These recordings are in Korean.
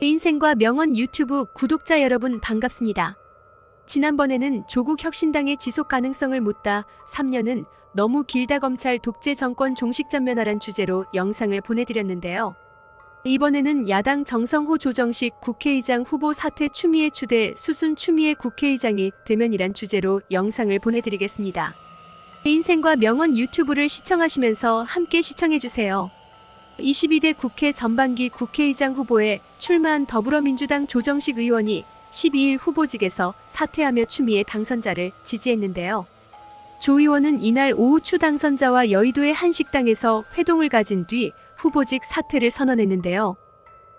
인생과 명언 유튜브 구독자 여러분 반갑습니다. 지난번에는 조국 혁신당의 지속 가능성을 묻다 3년은 너무 길다 검찰 독재 정권 종식 전면하란 주제로 영상을 보내드렸는데요. 이번에는 야당 정성호 조정식 국회의장 후보 사퇴 추미애 추대 수순 추미애 국회의장이 되면이란 주제로 영상을 보내드리겠습니다. 인생과 명언 유튜브를 시청하시면서 함께 시청해주세요. 22대 국회 전반기 국회의장 후보에 출마한 더불어민주당 조정식 의원이 12일 후보직에서 사퇴하며 추미애 당선자를 지지했는데요. 조 의원은 이날 오후 추 당선자와 여의도의 한 식당에서 회동을 가진 뒤 후보직 사퇴를 선언했는데요.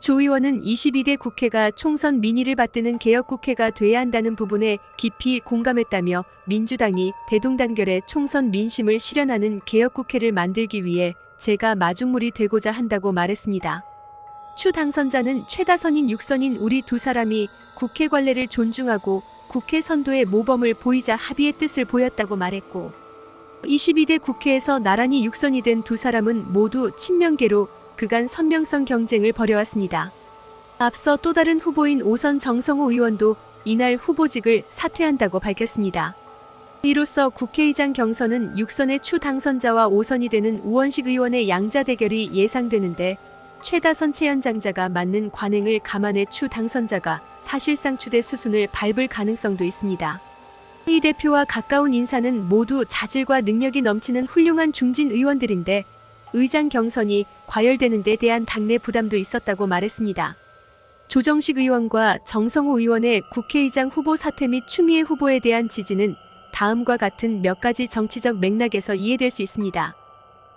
조 의원은 22대 국회가 총선 민의를 받드는 개혁국회가 돼야 한다는 부분에 깊이 공감했다며 민주당이 대동단결에 총선 민심을 실현하는 개혁국회를 만들기 위해 제가 마중물이 되고자 한다고 말했습니다. 추 당선자는 최다선인 육선인 우리 두 사람이 국회 관례를 존중하고 국회 선도의 모범을 보이자 합의의 뜻을 보였다고 말했고 22대 국회에서 나란히 육선이 된 두 사람은 모두 친명계로 그간 선명성 경쟁을 벌여왔습니다. 앞서 또 다른 후보인 오선 정성호 의원도 이날 후보직을 사퇴한다고 밝혔습니다. 이로써 국회의장 경선은 6선의 추 당선자와 5선이 되는 우원식 의원의 양자 대결이 예상되는데 최다선 최연장자가 맞는 관행을 감안해 추 당선자가 사실상 추대 수순을 밟을 가능성도 있습니다. 이 대표와 가까운 인사는 모두 자질과 능력이 넘치는 훌륭한 중진 의원들인데 의장 경선이 과열되는 데 대한 당내 부담도 있었다고 말했습니다. 조정식 의원과 정성호 의원의 국회의장 후보 사퇴 및 추미애 후보에 대한 지지는 다음과 같은 몇 가지 정치적 맥락에서 이해될 수 있습니다.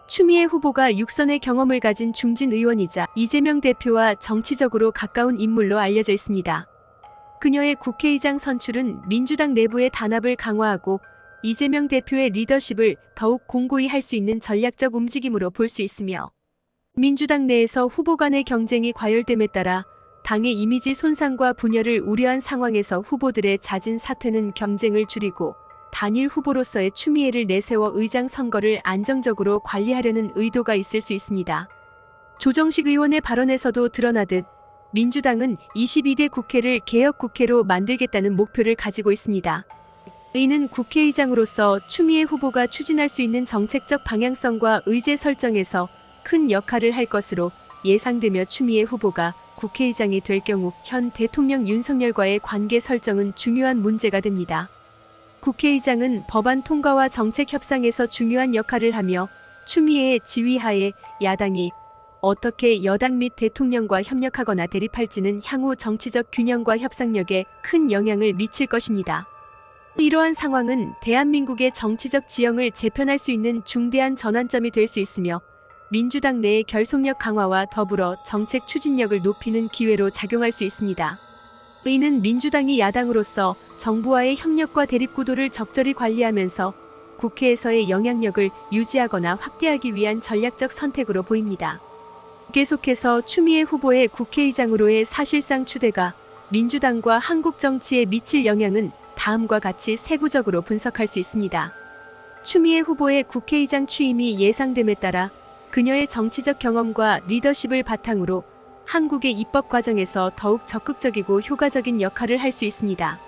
추미애 후보가 육선의 경험을 가진 중진 의원이자 이재명 대표와 정치적으로 가까운 인물로 알려져 있습니다. 그녀의 국회의장 선출은 민주당 내부의 단합을 강화하고 이재명 대표의 리더십을 더욱 공고히 할 수 있는 전략적 움직임으로 볼 수 있으며 민주당 내에서 후보 간의 경쟁이 과열됨에 따라 당의 이미지 손상과 분열을 우려한 상황에서 후보들의 잦은 사퇴는 경쟁을 줄이고 단일 후보로서의 추미애를 내세워 의장 선거를 안정적으로 관리하려는 의도가 있을 수 있습니다. 조정식 의원의 발언에서도 드러나듯 민주당은 22대 국회를 개혁 국회로 만들겠다는 목표를 가지고 있습니다. 이는 국회의장으로서 추미애 후보가 추진할 수 있는 정책적 방향성과 의제 설정에서 큰 역할을 할 것으로 예상되며 추미애 후보가 국회의장이 될 경우 현 대통령 윤석열과의 관계 설정은 중요한 문제가 됩니다. 국회의장은 법안 통과와 정책 협상에서 중요한 역할을 하며 추미애의 지휘하에 야당이 어떻게 여당 및 대통령과 협력하거나 대립할지는 향후 정치적 균형과 협상력에 큰 영향을 미칠 것입니다. 이러한 상황은 대한민국의 정치적 지형을 재편할 수 있는 중대한 전환점이 될 수 있으며 민주당 내의 결속력 강화와 더불어 정책 추진력을 높이는 기회로 작용할 수 있습니다. 이는 민주당이 야당으로서 정부와의 협력과 대립구도를 적절히 관리하면서 국회에서의 영향력을 유지하거나 확대하기 위한 전략적 선택으로 보입니다. 계속해서 추미애 후보의 국회의장으로의 사실상 추대가 민주당과 한국 정치에 미칠 영향은 다음과 같이 세부적으로 분석할 수 있습니다. 추미애 후보의 국회의장 취임이 예상됨에 따라 그녀의 정치적 경험과 리더십을 바탕으로 한국의 입법 과정에서 더욱 적극적이고 효과적인 역할을 할 수 있습니다.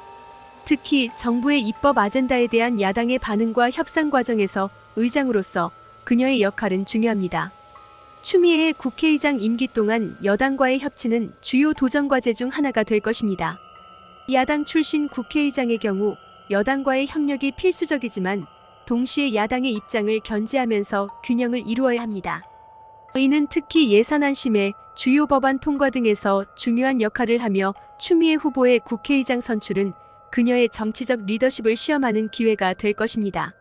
특히 정부의 입법 아젠다에 대한 야당의 반응과 협상 과정에서 의장으로서 그녀의 역할은 중요합니다. 추미애의 국회의장 임기 동안 여당과의 협치는 주요 도전 과제 중 하나가 될 것입니다. 야당 출신 국회의장의 경우 여당과의 협력이 필수적이지만 동시에 야당의 입장을 견제하면서 균형을 이루어야 합니다. 이는 특히 예산안 심의, 주요 법안 통과 등에서 중요한 역할을 하며 추미애 후보의 국회의장 선출은 그녀의 정치적 리더십을 시험하는 기회가 될 것입니다.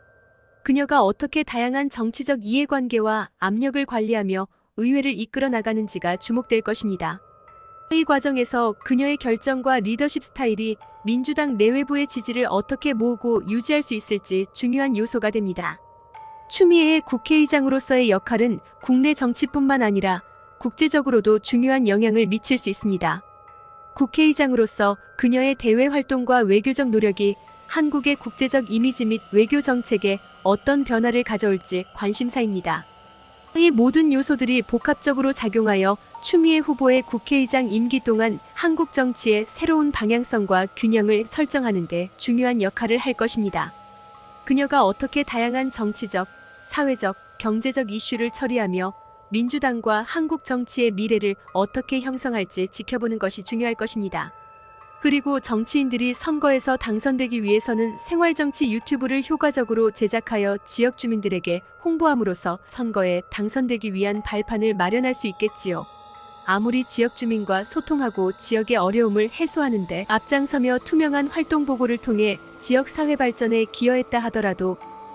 그녀가 어떻게 다양한 정치적 이해관계와 압력을 관리하며 의회를 이끌어 나가는지가 주목될 것입니다. 이 과정에서 그녀의 결정과 리더십 스타일이 민주당 내외부의 지지를 어떻게 모으고 유지할 수 있을지 중요한 요소가 됩니다. 추미애의 국회의장으로서의 역할은 국내 정치뿐만 아니라 국제적으로도 중요한 영향을 미칠 수 있습니다. 국회의장으로서 그녀의 대외 활동과 외교적 노력이 한국의 국제적 이미지 및 외교 정책에 어떤 변화를 가져올지 관심사입니다. 이 모든 요소들이 복합적으로 작용하여 추미애 후보의 국회의장 임기 동안 한국 정치의 새로운 방향성과 균형을 설정하는 데 중요한 역할을 할 것입니다. 그녀가 어떻게 다양한 정치적, 사회적, 경제적 이슈를 처리하며 민주당과 한국 정치의 미래를 어떻게 형성할지 지켜보는 것이 중요할 것입니다. 그리고 정치인들이 선거에서 당선되기 위해서는 생활정치 유튜브를 효과적으로 제작하여 지역 주민들에게 홍보함으로써 선거에 당선되기 위한 발판을 마련할 수 있겠지요. 아무리 지역 주민과 소통하고 지역의 어려움을 해소하는데 앞장서며 투명한 활동 보고를 통해 지역 사회 발전에 기여했다 하더라도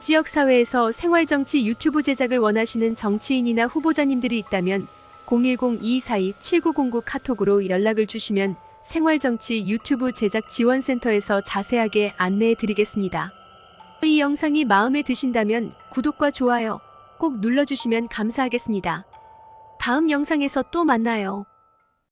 지역사회에서 생활정치 유튜브 제작을 원하시는 정치인이나 후보자님들이 있다면 010-2242-7909 카톡으로 연락을 주시면 생활정치 유튜브 제작 지원센터에서 자세하게 안내해 드리겠습니다. 이 영상이 마음에 드신다면 구독과 좋아요 꼭 눌러주시면 감사하겠습니다. 다음 영상에서 또 만나요.